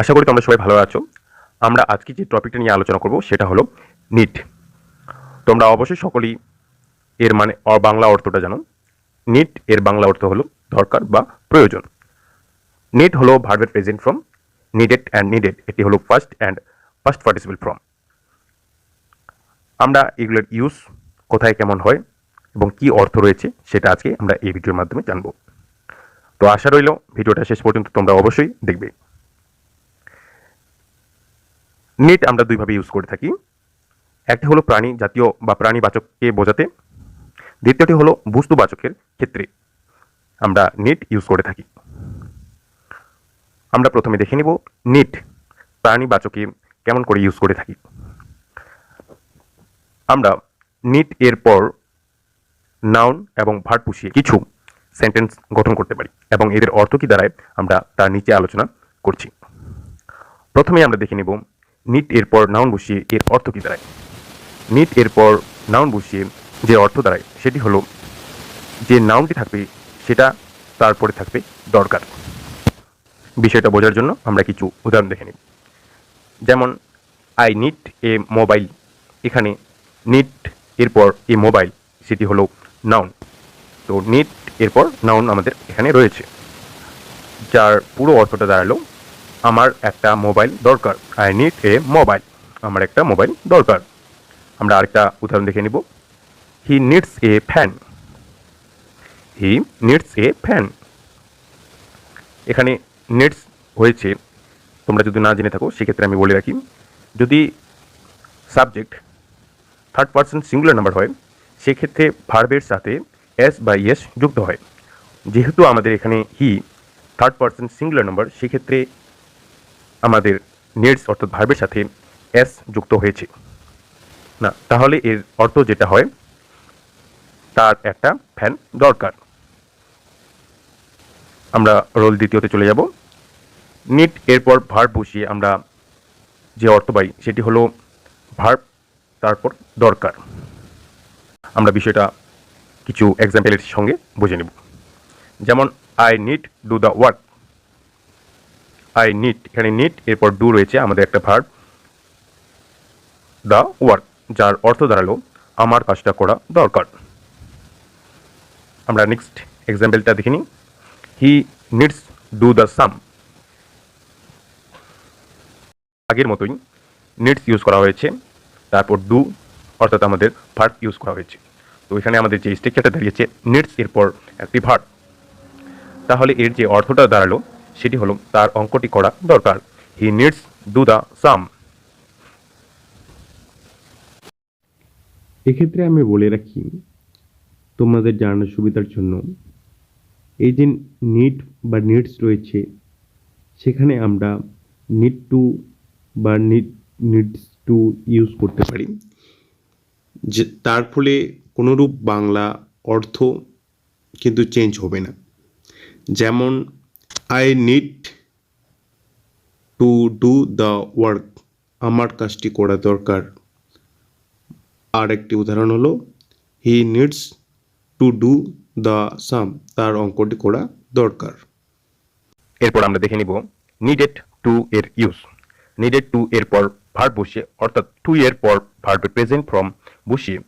আশা করি তোমরা সবাই ভালো আছো। আমরা আজকে যে টপিকটা নিয়ে আলোচনা করব সেটা হলো নিট তোমরা অবশ্যই সকলেই এর মানে বাংলা অর্থটা জানো। নিট এর বাংলা অর্থ হলো দরকার বা প্রয়োজন। নিট হলো ভার্বের present form needed and needed এটি হলো first and first participle form আমরা এগুলোর ইউজ কোথায় কেমন হয় এবং কি অর্থ রয়েছে সেটা আজকে আমরা এই ভিডিওর মাধ্যমে জানব। তো আশা রইল, ভিডিওটা শেষ পর্যন্ত তোমরা অবশ্যই দেখবে। নেট আমরা দুইভাবে ইউজ করে থাকি। একটি হলো প্রাণী জাতীয় বা প্রাণীবাচককে বোঝাতে, দ্বিতীয়টি হলো বস্তুবাচকের ক্ষেত্রে আমরা নেট ইউজ করে থাকি। আমরা প্রথমে দেখে নিব নেট প্রাণীবাচকে কেমন করে ইউজ করে থাকি। আমরা নিট এর পর নাউন এবং ভার্ব পুষিয়ে কিছু সেন্টেন্স গঠন করতে পারি এবং এদের অর্থ কি দাঁড়ায় আমরা তার নিচে আলোচনা করছি। প্রথমে আমরা দেখে নেব নিট এর পর নাউন বসিয়ে এর অর্থ কী দাঁড়ায়? নিট এর পর নাউন বসিয়ে যে অর্থ দাঁড়ায় সেটি হলো যে নাউনটি থাকবে সেটা তারপরে থাকবে দরকার। বিষয়টা বোঝার জন্য আমরা কিছু উদাহরণ দেখে নিই। যেমন আই নিট এ মোবাইল এখানে নিট এরপর এ মোবাইল সেটি হলো নাউন। তো নিট এরপর নাউন আমাদের এখানে রয়েছে। যার পুরো অর্থটা দাঁড়াল আমার একটা মোবাইল দরকার। আই নিড এ মোবাইল আমার একটা মোবাইল দরকার। আমরা আরেকটা উদাহরণ দেখে নিব। He needs a fan he needs a fan এখানে নিডস হয়েছে। তোমরা যদি না জেনে থাকো, সেক্ষেত্রে আমি বলে রাখি। যদি subject third person singular number হয়, সেক্ষেত্রে ভার্বের সাথে এস বা ইয়েস যুক্ত হয়। যেহেতু আমাদের এখানে he third person singular number সেক্ষেত্রে আমাদের নেটস অর্থাৎ ভার্বের সাথে এস যুক্ত হয়েছে। না, তাহলে এর অর্থ যেটা হয়, তার একটা ফ্যান দরকার। আমরা রোল দ্বিতীয়তে চলে যাব। নিট এরপর ভার্ব বসিয়ে আমরা যে অর্থ পাই, সেটি হলো ভার্ব তারপর দরকার। আমরা বিষয়টা কিছু এক্সাম্পলের সঙ্গে বুঝে নেব। যেমন I need do the work I need এখানে নিট এরপর ডু রয়েছে আমাদের একটা ভার্ব দ্য ওয়ার্ক যার অর্থ দাঁড়াল, আমার কাজটা করা দরকার। আমরা নেক্সট এক্সাম্পলটা দেখে নিই। He needs do the sum আগের মতোই নিডস ইউজ করা হয়েছে, তারপর ডু অর্থাৎ আমাদের ভার্ব ইউজ করা হয়েছে। তো এখানে আমাদের যে স্ট্রাকচারটা দাঁড়িয়েছে নিডস এরপর একটি ভার্ব তাহলে এর যে অর্থটা দাঁড়াল সেটি হলো তার অঙ্কটি করা দরকার। He needs do the sum এক্ষেত্রে আমি বলে রাখি, তোমাদের জানানোর সুবিধার জন্য এই যে নিট বা নিডস রয়েছে, সেখানে আমরা নিড টু বা নিড নিডস টু ইউজ করতে পারি। যে তার ফলে কোনোরূপ বাংলা অর্থ কিন্তু চেঞ্জ হবে না। যেমন I need to do the work আমার কাজটি করা দরকার। আর একটি উদাহরণ হলো he needs to do the sum তার অঙ্কটি করা দরকার। এরপর আমরা দেখে নিব নিডেড টু এর ইউজ নিডেড টু এর পর ভার্ব বসিয়ে, অর্থাৎ টু এর পর ভার্বের প্রেজেন্ট ফর্ম বসিয়ে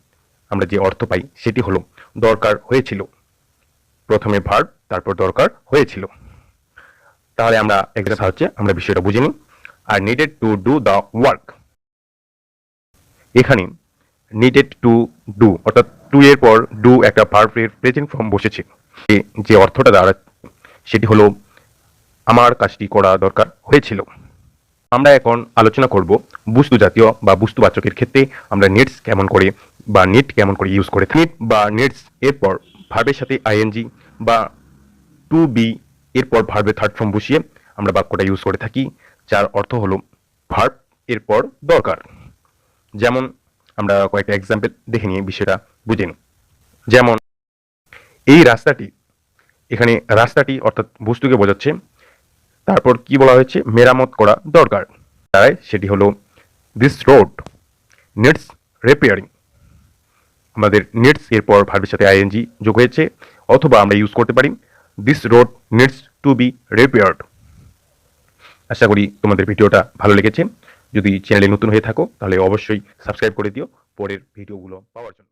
আমরা যে অর্থ পাই, সেটি হলো দরকার হয়েছিল। প্রথমে ভার্ব তারপর দরকার হয়েছিল। তাহলে আমরা এগুলো হচ্ছে, আমরা বিষয়টা বুঝে নিই। আর needed to do the work এখানে নিডেড টু ডু অর্থাৎ টু এর পর ডু একটা ভার্বের প্রেজেন্ট ফর্ম বসেছে। যে অর্থটা দাঁড়া সেটি হলো, আমার কাজটি করা দরকার হয়েছিল। আমরা এখন আলোচনা করব বস্তু জাতীয় বা বস্তুবাচকের ক্ষেত্রে আমরা নেটস কেমন করে বা নেট কেমন করে ইউজ করে নেট বা নেটস এরপর ভার্বের সাথে আইএনজি বা টু বি এরপর ভার্বের থার্ড ফর্ম বসিয়ে আমরা বাক্যটা ইউজ করে থাকি, যার অর্থ হলো ভার্ব এরপর দরকার। যেমন আমরা কয়েকটা এক্সাম্পল দেখে নিয়ে বিষয়টা বুঝে নিই। যেমন, এই রাস্তাটি, এখানে রাস্তাটি অর্থাৎ বস্তুকে বোঝাচ্ছে, তারপর কি বলা হয়েছে? মেরামত করা দরকার। তাই সেটি হলো দিস রোড নিডস রিপেয়ারিং আমাদের নিডস এরপর ভার্বের সাথে আইএনজি যোগ হয়েছে, অথবা আমরা ইউজ করতে পারি this road needs to be repaired আশা করি তোমাদের ভিডিওটা ভালো লেগেছে। যদি চ্যানেলে নতুন হয়ে থাকো, তাহলে অবশ্যই সাবস্ক্রাইব করে দিও। পরের ভিডিওগুলো পাওয়ার জন্য।